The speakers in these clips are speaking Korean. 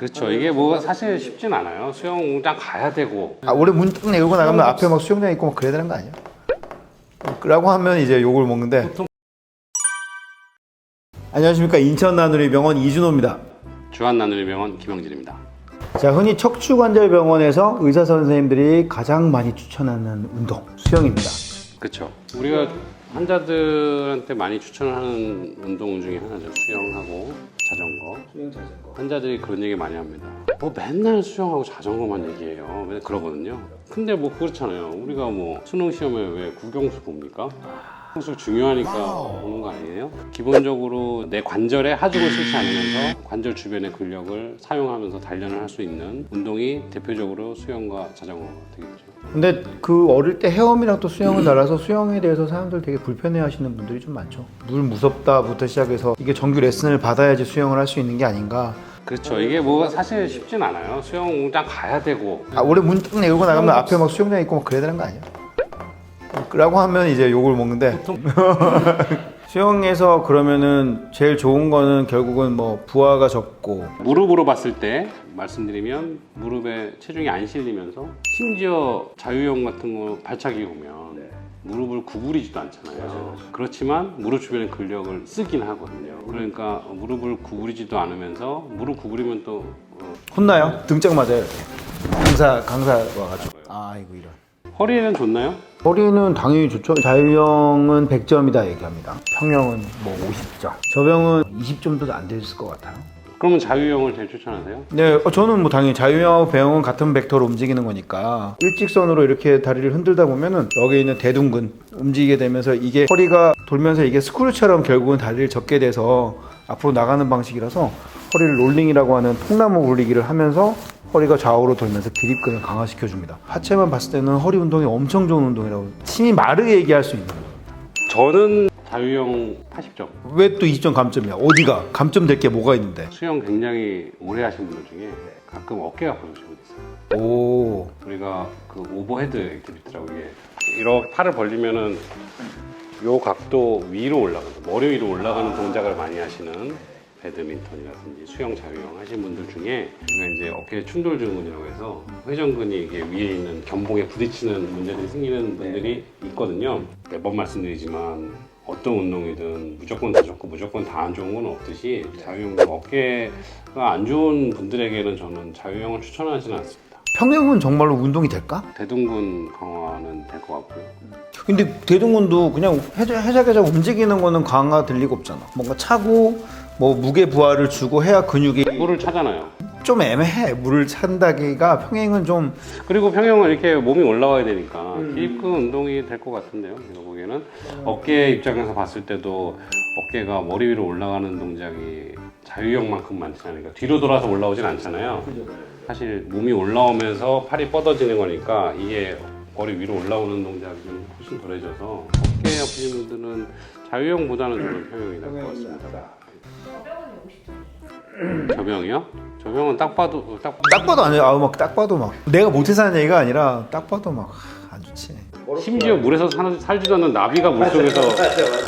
그렇죠. 이게 뭐 사실 쉽진 않아요. 수영장 가야 되고 아, 원래 문 딱 열고 나가면 앞에 막 수영장 있고 막 그래야 되는 거 아니야? 라고 하면 이제 욕을 먹는데 안녕하십니까 인천 나누리 병원 이준호입니다 주한 나누리 병원 김영진입니다. 자 흔히 척추관절병원에서 의사 선생님들이 가장 많이 추천하는 운동 수영입니다 그렇죠. 우리가 환자들한테 많이 추천을 하는 운동 중에 하나죠. 수영하고 자전거. 수영 자전거 환자들이 그런 얘기 많이 합니다. 뭐 맨날 수영하고 자전거만 얘기해요. 맨날 그러거든요. 근데 뭐 그렇잖아요. 우리가 뭐 수능 시험에 왜 국영수 봅니까? 국영수 중요하니까 보는 거 아니에요? 기본적으로 내 관절에 하중을 싫지 않으면서 관절 주변의 근력을 사용하면서 단련을 할 수 있는 운동이 대표적으로 수영과 자전거가 되겠죠. 근데 그 어릴 때 헤엄이랑 또 수영은 달라서 수영에 대해서 사람들 되게 불편해하시는 분들이 좀 많죠 물 무섭다부터 시작해서 이게 정규 레슨을 받아야지 수영을 할 수 있는 게 아닌가 그렇죠. 이게 뭐 사실 쉽진 않아요. 수영장 가야 되고 아, 원래 문 딱 열고 나가면 앞에 막 수영장 있고 막 그래야 되는 거 아니야? 라고 하면 이제 욕을 먹는데 수영에서 그러면은 제일 좋은 거는 결국은 뭐 부하가 적고 무릎으로 봤을 때 말씀드리면 무릎에 체중이 안 실리면서 심지어 자유형 같은 거 발차기 보면 무릎을 구부리지도 않잖아요. 그렇지만 무릎 주변에 근력을 쓰긴 하거든요. 그러니까 무릎을 구부리지도 않으면서 무릎 구부리면 또 어, 혼나요? 등짝 맞아요. 강사 강사 와가지고 아 이거 이런 허리에는 좋나요? 허리는 당연히 좋죠. 자유형은 100점이다 얘기합니다. 평형은 뭐 50점. 저병은 20점도 안 됐을 것 같아요. 그러면 자유형을 제일 추천하세요? 네, 어, 저는 뭐 당연히 자유형하고 배영은 같은 벡터로 움직이는 거니까 일직선으로 이렇게 다리를 흔들다 보면은 여기 있는 대둔근 움직이게 되면서 이게 허리가 돌면서 이게 스크류처럼 결국은 다리를 접게 돼서 앞으로 나가는 방식이라서 허리를 롤링이라고 하는 통나무 굴리기를 하면서 허리가 좌우로 돌면서 기립근을 강화시켜 줍니다. 하체만 봤을 때는 허리 운동이 엄청 좋은 운동이라고 심히 마르게 얘기할 수 있는 거예요. 저는 자유형 80점. 왜 또 20점 감점이야? 어디가 감점 될 게 뭐가 있는데? 수영 굉장히 오래 하신 분들 중에 가끔 어깨가 아프신 분 있어요. 오, 우리가 그 오버헤드 액티비티라고 이게 이렇게 팔을 벌리면은 요 각도 위로 올라가는 머리 위로 올라가는 동작을 많이 하시는 배드민턴이라든지 수영 자유형 하신 분들 중에 우리가 이제 어깨 충돌 증후군이라고 해서 회전근이 이게 위에 있는 견봉에 부딪히는 문제들이 생기는 분들이 있거든요. 매번 말씀드리지만 어떤 운동이든 무조건 다 좋고 무조건 다 안 좋은 건 없듯이 자유형 어깨가 안 좋은 분들에게는 저는 자유형을 추천하지는 않습니다. 평형은 정말로 운동이 될까? 대둔근 강화는 될 것 같고요. 근데 대둔근도 그냥 해자해자해자 움직이는 거는 강화 될 리가 없잖아. 뭔가 차고 뭐 무게 부하를 주고 해야 근육이 물을 차잖아요. 좀 애매해. 물을 찬다기가 평행은 좀 그리고 평형은 이렇게 몸이 올라와야 되니까 기립근 운동이 될 것 같은데요. 제가 보기에는 어깨 입장에서 봤을 때도 어깨가 머리 위로 올라가는 동작이 자유형만큼 많지 않으니까 뒤로 돌아서 올라오진 않잖아요. 사실 몸이 올라오면서 팔이 뻗어지는 거니까 이게 머리 위로 올라오는 동작이 좀 훨씬 덜해져서 어깨 아프신 분들은 자유형보다는 저는 평형이 나을 것 같습니다. 저병이요? 저병은 딱 봐도 딱 딱 봐도 안 해. 아우 막 딱 봐도 막 내가 못해서 하는 얘기가 아니라 딱 봐도 막안 좋지. 심지어 물에서 사- 살지도 않는 나비가 물속에서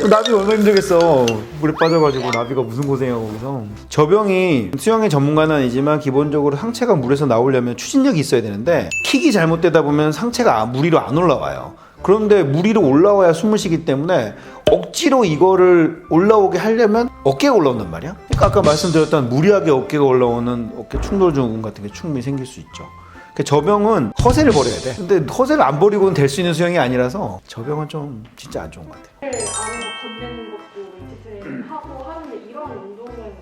나비 얼마나 힘들겠어. 물에 빠져가지고 나비가 무슨 고생하고 거기서. 저병이 수영의 전문가는 아니지만 기본적으로 상체가 물에서 나오려면 추진력이 있어야 되는데 킥이 잘못되다 보면 상체가 물 위로 안 올라와요. 그런데 물 위로 올라와야 숨을 쉬기 때문에 억지로 이거를 올라오게 하려면 어깨가 올라온단 말이야. 그러니까 아까 말씀드렸던 무리하게 어깨가 올라오는 어깨 충돌 증후군 같은 게 충분히 생길 수 있죠. 그 저병은 허세를 버려야 돼. 근데 허세를 안 버리고는 될 수 있는 수영이 아니라서 저병은 좀 진짜 안 좋은 것 같아. 안에 걷는 것도 웨이트 하고 하는데 이런 운동은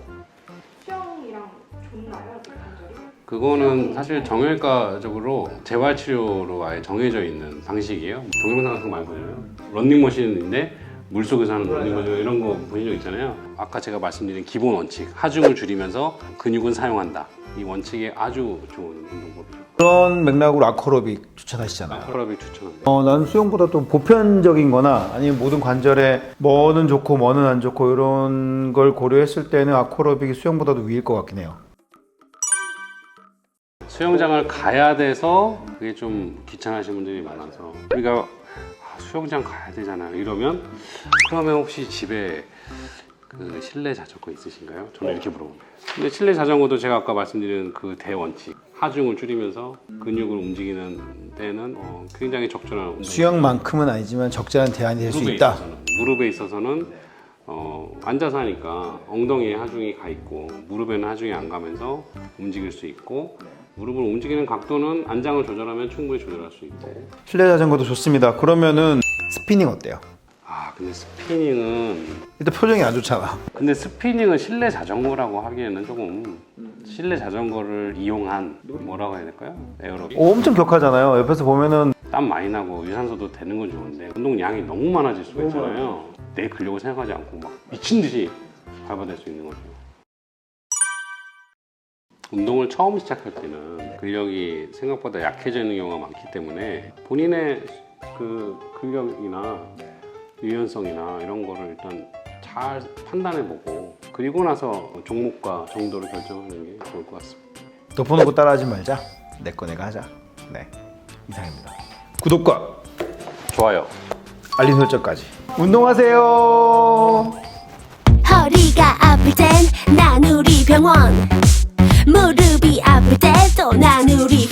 수영이랑 좋나요? 그 관절이? 그거는 사실 정형외과적으로 재활치료로 아예 정해져 있는 방식이에요. 동영상 같은 거 많이 보잖아요. 런닝머신인데 물속에서 하는 런닝머신 이런 거 보신 적 있잖아요. 아까 제가 말씀드린 기본 원칙 하중을 줄이면서 근육은 사용한다. 이 원칙에 아주 좋은 운동법이죠. 그런 맥락으로 아쿠아로빅 추천하시잖아요. 아쿠아로빅 추천합니다. 어, 나는 수영보다 또 보편적인 거나 아니면 모든 관절에 뭐는 좋고 뭐는 안 좋고 이런 걸 고려했을 때는 아쿠아로빅이 수영보다도 위일 것 같긴 해요. 수영장을 가야 돼서 그게 좀 귀찮으신 분들이 많아서 우리가 아, 수영장 가야 되잖아요. 이러면 그러면 혹시 집에 그 실내 자전거 있으신가요? 저는 이렇게 물어봅니다. 근데 실내 자전거도 제가 아까 말씀드린 그 대원칙 하중을 줄이면서 근육을 움직이는 데는 어, 굉장히 적절한 운동. 수영만큼은 아니지만 적절한 대안이 될 수 무릎에 있다. 있어서는 무릎에 있어서는 어, 앉아서 하니까 엉덩이에 하중이 가 있고 무릎에는 하중이 안 가면서 움직일 수 있고 무릎을 움직이는 각도는 안장을 조절하면 충분히 조절할 수 있고 실내 자전거도 좋습니다. 그러면은 스피닝 어때요? 아 근데 스피닝은 일단 표정이 안 좋잖아. 근데 스피닝은 실내 자전거라고 하기에는 조금 실내 자전거를 이용한 뭐라고 해야 될까요? 에어로빅 오, 엄청 격하잖아요. 옆에서 보면은 땀 많이 나고 유산소도 되는 건 좋은데 운동량이 너무 많아질 수가 있잖아요. 내 근력을 생각하지 않고 막 미친 듯이 밟아댈 수 있는 거죠. 운동을 처음 시작할 때는 근력이 생각보다 약해지는 경우가 많기 때문에 본인의 그 근력이나 유연성이나 이런 거를 일단 잘 판단해보고 그리고 나서 종목과 정도를 결정하는 게 좋을 것 같습니다. 덮어놓고 따라하지 말자. 내 거 내가 하자. 네 이상입니다. 구독과 좋아요. 알림 설정까지. 운동하세요. 허리가 아플 땐난 우리 병원 무릎이 아플 때도 난 우리